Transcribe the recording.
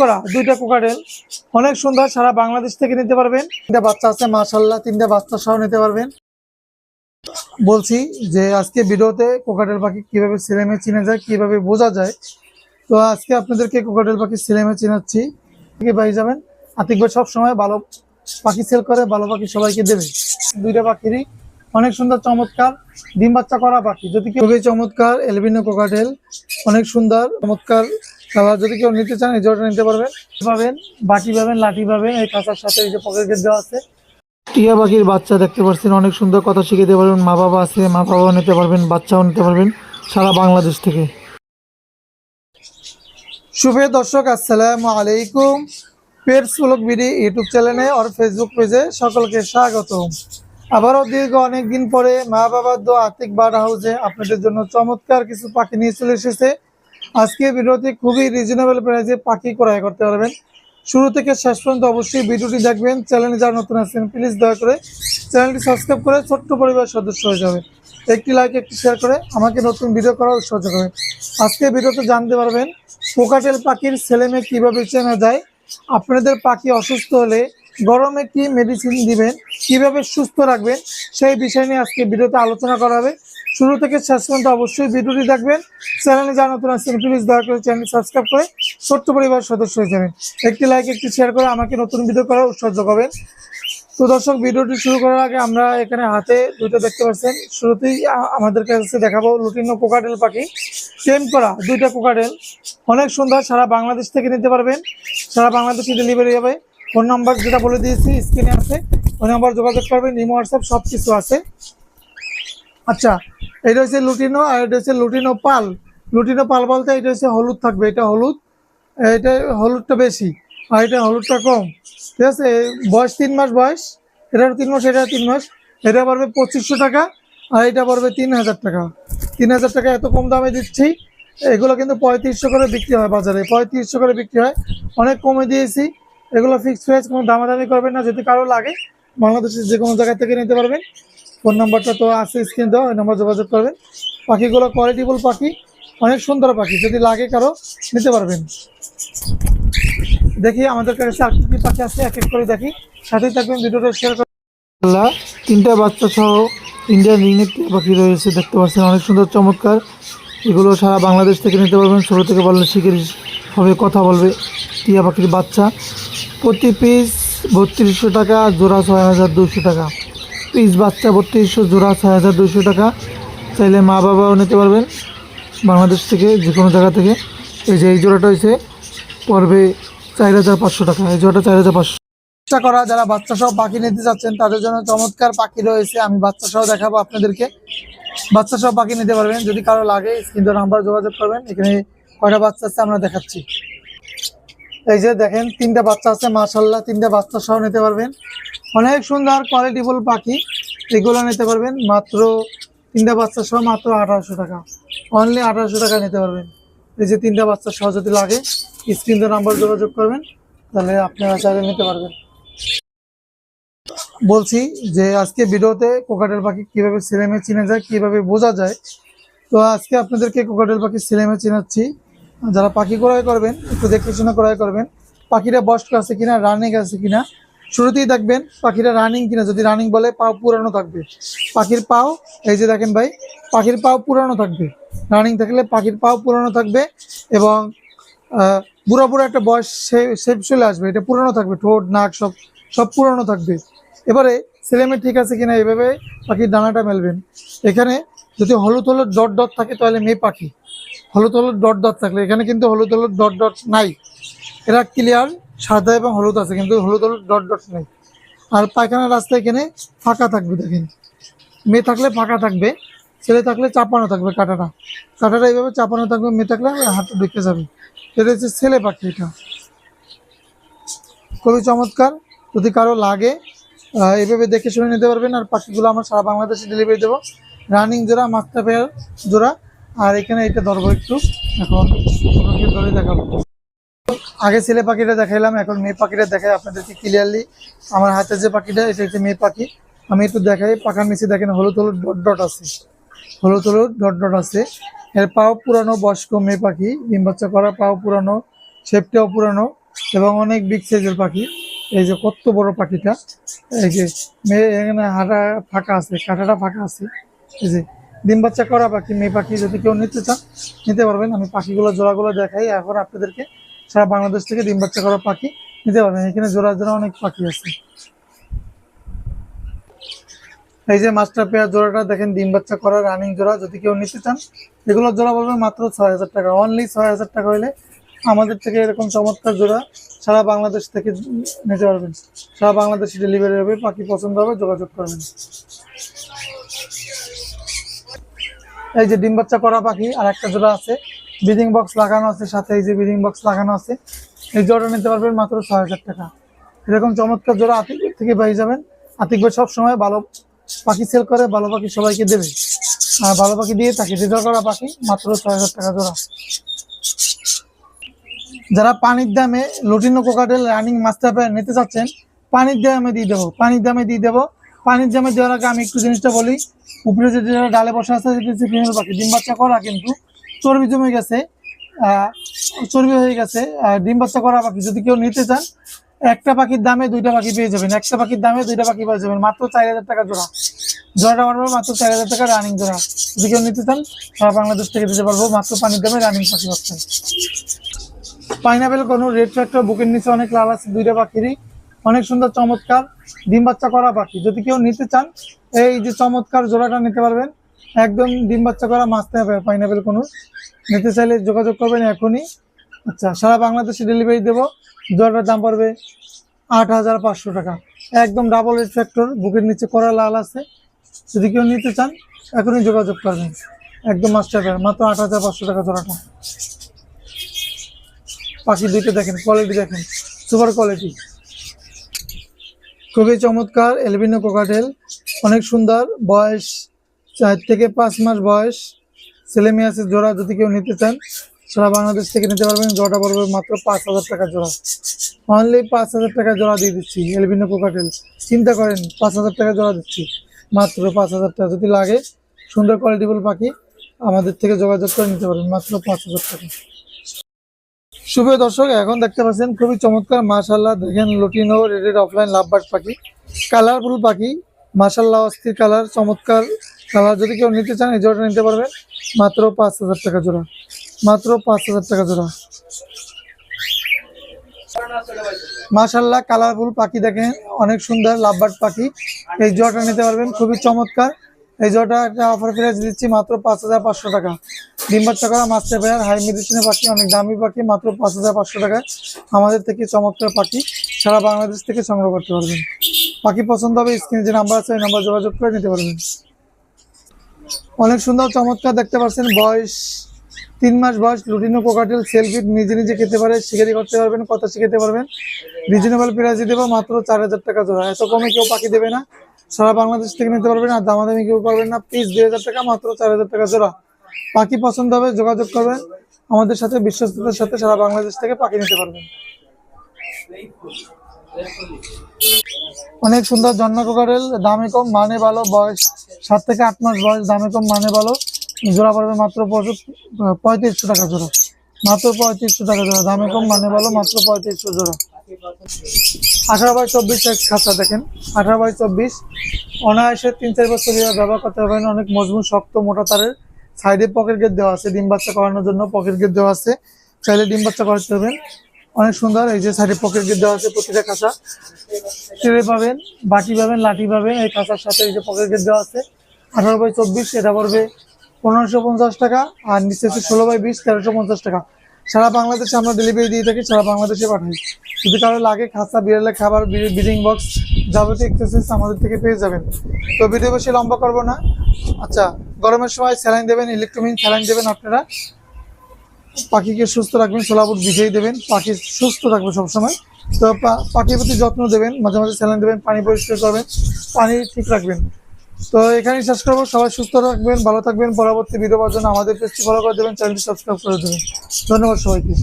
করা, দুইটা কোকাটেল অনেক সুন্দর, সারা বাংলাদেশ থেকে নিতে পারবেন। তিনটা বাচ্চা আছে মাশাল্লাহ তিনটা বাচ্চা সহ নিতে পারবেন। বলছি যে আজকে ভিডিওতে কোকাটেল পাখি কীভাবে ছেলেমেয়ে চিনে যায়, কীভাবে বোঝা যায়। তো আজকে আপনাদেরকে কোকাটেল পাখি সিলেমে চিনাচ্ছি। পাই যাবেন? আতিক ভাই সবসময় ভালো পাখি সেল করে, ভালো পাখি সবাইকে দেবে। দুইটা পাখিরই অনেক সুন্দর, চমৎকার, ডিম বাচ্চা করা পাখি। যদি কেউ চমৎকার এলবিনো কোকাটেল অনেক সুন্দর, চমৎকার কালার যদি কেউ নিতে চান, এই জোড়াটা নিতে পারবেন। পাবেন, বাটি পাবেন, লাঠি পাবেন, এই কাঁচার সাথে এই যে পকেট গেট দেওয়া আছে। টিয়া পাখির বাচ্চা দেখতে পাচ্ছেন অনেক সুন্দর কথা শিখে দিতে পারবেন। মা বাবা আছে, মা বাবাও নিতে পারবেন, বাচ্চাও নিতে পারবেন সারা বাংলাদেশ থেকে। শুভ দর্শক, আসসালামু আলাইকুম। পেটস ব্লগ বিডি ইউটিউব চ্যানেলে আর ফেসবুক পেজে সকলকে স্বাগত আবারও দীর্ঘ অনেকদিন পরে মা বাবার দো আর্থিক বার হাউসে আপনাদের জন্য চমৎকার কিছু পাখি নিয়ে চলে এসেছে। আজকে ভিডিওতে খুবই রিজনেবল প্রাইসে পাখি ক্রয় করতে পারবেন। শুরু থেকে শেষ পর্যন্ত অবশ্যই ভিডিওটি দেখবেন। চ্যানেলে যারা নতুন আছেন প্লিজ দয়া করে চ্যানেলটি সাবস্ক্রাইব করে ছোট্ট পরিবার সদস্য হয়ে যাবে একটি লাইক একটি শেয়ার করে আমাকে নতুন ভিডিও করার উৎসাহ করবেন আজকে ভিডিওতে জানতে পারবেন পোকাটেল পাখির ছেলে মেয়ে কীভাবে চেনা যায়, আপনাদের পাখি অসুস্থ হলে গরমে কি মেডিসিন দিবেন, কীভাবে সুস্থ রাখবেন, সেই বিষয় নিয়ে আজকে ভিডিওতে আলোচনা করা হবে। শুরু থেকে শেষ পর্যন্ত অবশ্যই ভিডিওটি দেখবেন। চ্যানেলে যারা নতুন আসছেন প্লিজ দয়া করে চ্যানেল সাবস্ক্রাইব করে ছোট্ট পরিবার সদস্য হয়ে যাবেন। একটি লাইক একটি শেয়ার করে আমাকে নতুন ভিডিও করার উৎসাহ যোগাবেন তো দর্শক, ভিডিওটি শুরু করার আগে আমরা এখানে হাতে দুটো দেখতে পাচ্ছেন। শুরুতেই আমাদের কাছে দেখাবো লুটিনো কোকাটেল পাখি। টেম করা, দুইটা কোকাটেল। অনেক সুন্দর, সারা বাংলাদেশ থেকে নিতে পারবেন। সারা বাংলাদেশে ডেলিভারি হবে। ফোন নাম্বার যেটা বলে দিয়েছি স্ক্রিনে আছে। ওই নাম্বার যোগাযোগ করবেন, ইমো হোয়াটসঅ্যাপ সব কিছু আছে। আচ্ছা এটা হচ্ছে লুটিনো আর এটা হচ্ছে লুটিনো পাল। লুটিনো পাল বলতে এটা হচ্ছে হলুদ থাকবে, এটা হলুদ, এটা হলুদটা বেশি আর এটা হলুদটা কম। ঠিক আছে বয়স তিন মাস বয়স এটার তিন মাস, এটা তিন মাস, এটা পড়বে পঁচিশশো টাকা আর এটা পড়বে তিন হাজার টাকা। তিন হাজার টাকা এত কম দামে দিচ্ছি, এগুলো কিন্তু পঁয়ত্রিশশো করে বিক্রি হয় বাজারে, পঁয়ত্রিশশো করে বিক্রি হয়। অনেক কমে দিয়েছি, এগুলো ফিক্সড প্রাইস কোনো দামাদামি করবেন না, যদি কারও লাগে বাংলাদেশের যে কোনো জায়গা থেকে নিতে পারবেন। ফোন নাম্বারটা তো আছে স্ক্রিন দেওয়া, ওই নাম্বার যোগাযোগ করবেন। পাখিগুলো কোয়ালিটিফুল পাখি, অনেক সুন্দর পাখি, যদি লাগে কারও নিতে পারবেন। দেখি আমাদের কাছে আর কি পাখি আছে, এক এক করে দেখি। সাথেই থাকবেন, ভিডিওটা শেয়ার করে তিনটা বাচ্চা সহ ইন্ডিয়ান রিংনেট পাখি রয়েছে, দেখতে পাচ্ছেন, অনেক সুন্দর, চমৎকার। এগুলো সারা বাংলাদেশ থেকে নিতে পারবেন, ছোটো থেকে বললে শিখে হবে, কথা বলবে। টিয়া পাখির বাচ্চা। প্রতি পিস বত্রিশশো টাকা, জোড়া ছয় হাজার দুশো টাকা। পিস বাচ্চা বত্রিশশো, জোড়া ছয় হাজার দুশো টাকা। চাইলে মা বাবাও নিতে পারবেন। বাংলাদেশ থেকে যে কোনো জায়গা থেকে। এই যে এই জোড়াটা হয়েছে, পড়বে চার হাজার পাঁচশো টাকা। এই জোড়াটা চার হাজার পাঁচশো। চেষ্টা করা, যারা বাচ্চা সহ পাখি নিতে চাচ্ছেন, তাদের জন্য চমৎকার পাখি রয়েছে। আমি বাচ্চা সহ দেখাবো আপনাদেরকে। বাচ্চা সহ পাখি নিতে পারবেন। যদি কারও লাগে, স্ক্রিন নাম্বার যোগাযোগ করবেন। এখানে কয়টা বাচ্চা আছে আমরা দেখাচ্ছি। এই যে দেখেন, তিনটা বাচ্চা আছে মাশাল্লাহ তিনটা বাচ্চা সহ নিতে পারবেন। অনেক সুন্দর কোয়ালিটিফুল পাখি, এগুলো নিতে পারবেন, মাত্র তিনটা বাচ্চা সহ মাত্র আঠারোশো টাকা। অনলি আঠারোশো টাকা নিতে পারবেন। এই যে তিনটা বাচ্চা সহ যদি লাগে স্ক্রিন তো নাম্বার যোগাযোগ করবেন, তাহলে আপনারা চাইলে নিতে পারবেন। বলছি যে আজকে ভিডিওতে কোকাটেল পাখি কীভাবে ছেলেমেয়ে চিনে যায়, কীভাবে বোঝা যায়, তো আজকে আপনাদেরকে কোকাটেল পাখি ছেলেমেয়ে চিনাচ্ছি। যারা পাখি ক্রয় করবেন, একটু দেখে শুনে ক্রয় করবেন, পাখিরা বয়স্ক আছে কিনা রানিং আছে কিনা, শুরুতেই দেখবেন পাখিরা রানিং কিনা, যদি রানিং বলে, পাও পুরানো থাকবে। পাখির পাও, এই যে দেখেন ভাই, পাখির পাও পুরানো থাকবে। রানিং থাকলে পাখির পাও পুরানো থাকবে এবং বুড়া বুড়া একটা বয়স শেপ চলে আসবে, এটা পুরানো থাকবে, ঠোঁট, নাক, সব সব পুরানো থাকবে। এবারে ছেলেমেয়ে ঠিক আছে কিনা এভাবে পাখির ডানাটা মেলবেন। এখানে যদি হলুদ হলুদ ডট ডট থাকে, তাহলে মেয়ে পাখি। হলুদ হলুদ ডট ডট থাকলে। এখানে কিন্তু হলুদ হলুদ ডট ডট নাই। এরা ক্লিয়ার সাদা এবং হলুদ আছে, কিন্তু হলুদ হলুদ ডট ডট নেই। আর পায়খানার রাস্তা এখানে ফাঁকা থাকবে, দেখেন। মেয়ে থাকলে ফাঁকা থাকবে, ছেলে থাকলে চাপানো থাকবে কাঁটাটা। কাঁটাটা এইভাবে চাপানো থাকবে, মেয়ে থাকলে হাতে ঢুকে যাবে। এটা হচ্ছে ছেলে পাখি এটা খুবই চমৎকার। যদি কারও লাগে এইভাবে দেখে শুনে নিতে পারবেন। আর পাখিগুলো আমরা সারা বাংলাদেশে ডেলিভারি দেবো। রানিং জোড়া মাস্টার পেয়ার জোড়া আর এখানে এটা ধরবো একটু। এখন ধরে দেখাবো। আগে ছেলে পাখিটা দেখাইলাম, এখন মেয়ে পাখিটা দেখাই আপনাদেরকে ক্লিয়ারলি আমার হাতে যে পাখিটা, এটা হচ্ছে মেয়ে পাখি। আমি একটু দেখাই, পাখার নিচে দেখেন হলুদ হলুদ ডট ডট আছে। হলুদ হলুদ ডট ডট আছে। এর পাও পুরানো, বয়স্ক মেয়ে পাখি। ডিম বাচ্চা করা পাও পুরানো, শেপটাও পুরানো এবং অনেক বিগ সাইজের পাখি। এই যে কত বড় পাখিটা। এই যে মেয়ে এখানে হাঁটা ফাঁকা আছে, কাঁটাটা ফাঁকা আছে। এই যে ডিম বাচ্চা করা পাখি মেয়ে পাখি যদি কেউ নিতে চান, নিতে পারবেন। আমি পাখিগুলো, জোড়াগুলো দেখাই এখন আপনাদেরকে। সারা বাংলাদেশ থেকে ডিম বাচ্চা করা পাখি নিতে পারবেন। এখানে জোড়া জোড়া অনেক পাখি আছে। এই যে মাস্টার পেয়ার জোড়াটা, দেখেন ডিম বাচ্চা করা রানিং জোড়া, যদি কেউ নিতে চান এগুলোর জোড়া বলবে মাত্র ছয় হাজার টাকা। অনলি ছয় হাজার টাকা হলে আমাদের থেকে এরকম চমৎকার জোড়া সারা বাংলাদেশ থেকে নিতে পারবেন। সারা বাংলাদেশে ডেলিভারি হবে, পাখি পছন্দ হবে, যোগাযোগ করবেন। এই যে ডিম বাচ্চা করা পাখি, আর একটা জোড়া আছে। ব্রিডিং বক্স লাগানো আছে, সাথে এই যে ব্রিডিং বক্স লাগানো আছে। এই জোড়া নিতে পারবেন মাত্র ছয় হাজার টাকা। এরকম চমৎকার জোড়া আতিক থেকে পেয়ে যাবেন। আতিক ভাই সবসময় ভালো পাখি সেল করে, ভালো পাখি সবাইকে দেবে। আর ভালো পাখি দিয়ে থাকে রেজাল্ট করা পাখি, মাত্র ছয় হাজার টাকা জোড়া। যারা পানির দামে lutino cockatiel running master pair নিতে চাচ্ছেন, পানির দামে দিয়ে দেবো, পানির দামে দিয়ে দেবো। পানির দামে দেওয়ার আগে আমি একটু জিনিসটা বলি। উপরে যে ডালে বসে আছে ফিমেল পাখি ডিম বাচ্চা করা কিন্তু চর্বি জমে গেছে চর্বি হয়ে গেছে ডিম বাচ্চা করা পাখি যদি কেউ নিতে চান, একটা পাখির দামে দুইটা পাখি পেয়ে যাবেন। একটা পাখির দামে দুইটা পাখি পেয়ে যাবেন। মাত্র চার হাজার টাকা জোড়া। জোড়াটা মারবো মাত্র চার হাজার টাকা রানিং জোড়া। যদি কেউ নিতে চান, সারা বাংলাদেশ থেকে দিতে পারব। মাত্র পানির দামে রানিং পাখি পাচ্ছেন। পাইনাপেল কোনো রেড ফ্যাক্টর বুকের নিচে অনেক লাল আছে, দুইটা পাখিরই। অনেক সুন্দর চমৎকার ডিম বাচ্চা করা পাখি যদি কেউ নিতে চান, এই যে চমৎকার জোড়াটা নিতে পারবেন। একদম ডিম বাচ্চা করা মাছতে হবে পাইনাপেল কোনো নিতে চাইলে যোগাযোগ করবেন এখনই। আচ্ছা সারা বাংলাদেশে ডেলিভারি দেবো। জোড়াটার দাম পড়বে আট হাজার পাঁচশো টাকা। একদম ডাবল রেড ফ্যাক্টর বুকের নিচে করা লাল আছে। যদি কেউ নিতে চান, এখনই যোগাযোগ করবেন। একদম মাস্টার মাত্র আট হাজার পাঁচশো টাকা জোড়াটা। পাখি দুইটা দেখেন কোয়ালিটি দেখেন সুপার কোয়ালিটি খুবই চমৎকার এলবিনো কোকাটেল অনেক সুন্দর, বয়স চার থেকে পাঁচ মাস বয়স। ছেলে মেয়ে আছে, জোড়া যদি কেউ নিতে চান, সারা বাংলাদেশ থেকে নিতে পারবেন, জোড়াটা পড়বে মাত্র পাঁচ হাজার টাকা জোড়া। অনলি পাঁচ হাজার টাকা জোড়া দিয়ে দিচ্ছি এলবিনো কোকাটেল চিন্তা করেন, পাঁচ হাজার টাকা জোড়া দিচ্ছি। মাত্র পাঁচ হাজার টাকা যদি লাগে, সুন্দর কোয়ালিটিফুল পাখি, আমাদের থেকে যোগাযোগ করে নিতে পারবেন, মাত্র পাঁচ হাজার টাকা। শুভ দর্শক, এখন দেখতে পাচ্ছেন খুবই চমৎকার মাশাল্লাহ দেখেন lutino red eyed offline lovebird পাখি। কালারফুল পাখি মাশাল্লাহ অস্থির কালার চমৎকার কালার যদি কেউ নিতে চান, এই জোড়াটা নিতে পারবেন মাত্র পাঁচ হাজার টাকা জোড়া। মাত্র পাঁচ হাজার টাকা জোড়া। মাশাল্লাহ কালারফুল পাখি দেখেন, অনেক সুন্দর লাভবার্ড পাখি। এই জোড়াটা নিতে পারবেন, খুবই চমৎকার। এই জোড়াটা একটা অফার প্রাইস দিচ্ছি মাত্র পাঁচ হাজার পাঁচশো টাকা। ডিম বাচ্চা করা মাস্টার পেয়ার হাই মেডিসিনের পাখি, অনেক দামি পাখি, মাত্র পাঁচ হাজার পাঁচশো টাকায়। আমাদের থেকে চমৎকার পাখি সারা বাংলাদেশ থেকে সংগ্রহ করতে পারবেন। পাখি পছন্দ হবে, স্ক্রিনে যে নাম্বার আছে ওই নাম্বার যোগাযোগ করে নিতে পারবেন। অনেক সুন্দর, চমৎকার দেখতে পাচ্ছেন, বয়স তিন মাস বয়স, লুটিনো কোকাটেল সেলফি নিজে নিজে খেতে পারে, শিকারি করতে পারবেন, কথা শিখাতে পারবেন। রিজনেবল প্রাইসে দেবো মাত্র চার হাজার টাকা জোড়া। এত কমে কেউ পাখি দেবে না। সারা বাংলাদেশ থেকে নিতে পারবেন, আর দামাদামি কেউ পারবেন না। পিস দুই হাজার টাকা, মাত্র চার হাজার টাকা জোড়া। পাখি পছন্দ হবে, যোগাযোগ করবেন আমাদের সাথে বিশ্বস্ততার সাথে সারা বাংলাদেশ থেকে পাখি নিতে পারবেন অনেক সুন্দর জন্ম কোকারেল, দামে কম মানে ভালো, বয়স সাত থেকে আট মাস বয়স, দামে কম মানে ভালো। জোড়া পড়বে মাত্র পঁয়ত্রিশশো টাকা জোড়া। মাত্র পঁয়ত্রিশশো টাকা জোড়া, দামে কম মানে ভালো, মাত্র পঁয়ত্রিশশো জোড়া। আঠারো বাই চব্বিশ এক খাঁচা দেখেন। আঠারো বাই চব্বিশ, অনায়াসে তিন চার বছর ব্যবহার করতে পারবেন, অনেক মজবুত, শক্ত, মোটা তারের। সাইডে পকেট গেট দেওয়া আছে, ডিম বাচ্চা করানোর জন্য পকেট গেট দেওয়া আছে। চাইলে ডিম বাচ্চা করাতে পারবেন। অনেক সুন্দর, এই যে সাইডে পকেট গেট দেওয়া আছে প্রতিটা খাঁচা ট্রে পাবেন, বাটি পাবেন, লাঠি পাবেন, এই খাঁচার সাথে এই যে পকেট গেট দেওয়া আছে। আঠারো বাই চব্বিশ, এটা পড়বে পনেরোশো পঞ্চাশ টাকা আর নিচে হচ্ছে ষোলো বাই বিশ, তেরোশো পঞ্চাশ টাকা। সারা বাংলাদেশে আমরা ডেলিভারি দিয়ে থাকি, সারা বাংলাদেশে পাঠাই। যদি কারও লাগে খাঁচা বিড়ালে খাবার বিডিং বক্স যাবতীয় এক্সারসাইজ আমাদের থেকে পেয়ে যাবেন। তো ভিডিও বেশি লম্বা করব না। আচ্ছা গরমের সময় স্যালাইন দেবেন ইলেকট্রোমিন স্যালাইন দেবেন আপনারা। পাখিকে সুস্থ রাখবেন সোলাবুট ভিজিয়ে দেবেন, পাখি সুস্থ থাকবে সবসময়। তো পাখির প্রতি যত্ন দেবেন, মাঝে মাঝে স্যালাইন দেবেন, পানি পরিষ্কার করবেন, পানি ঠিক রাখবেন। তো এখানেই শেষ করব, সবাই সুস্থ থাকবেন, ভালো থাকবেন, পরবর্তী ভিডিও পাওয়ার জন্য আমাদের পেজটি ফলো করে দেবেন চ্যানেলটি সাবস্ক্রাইব করে দেবেন। ধন্যবাদ সবাইকে।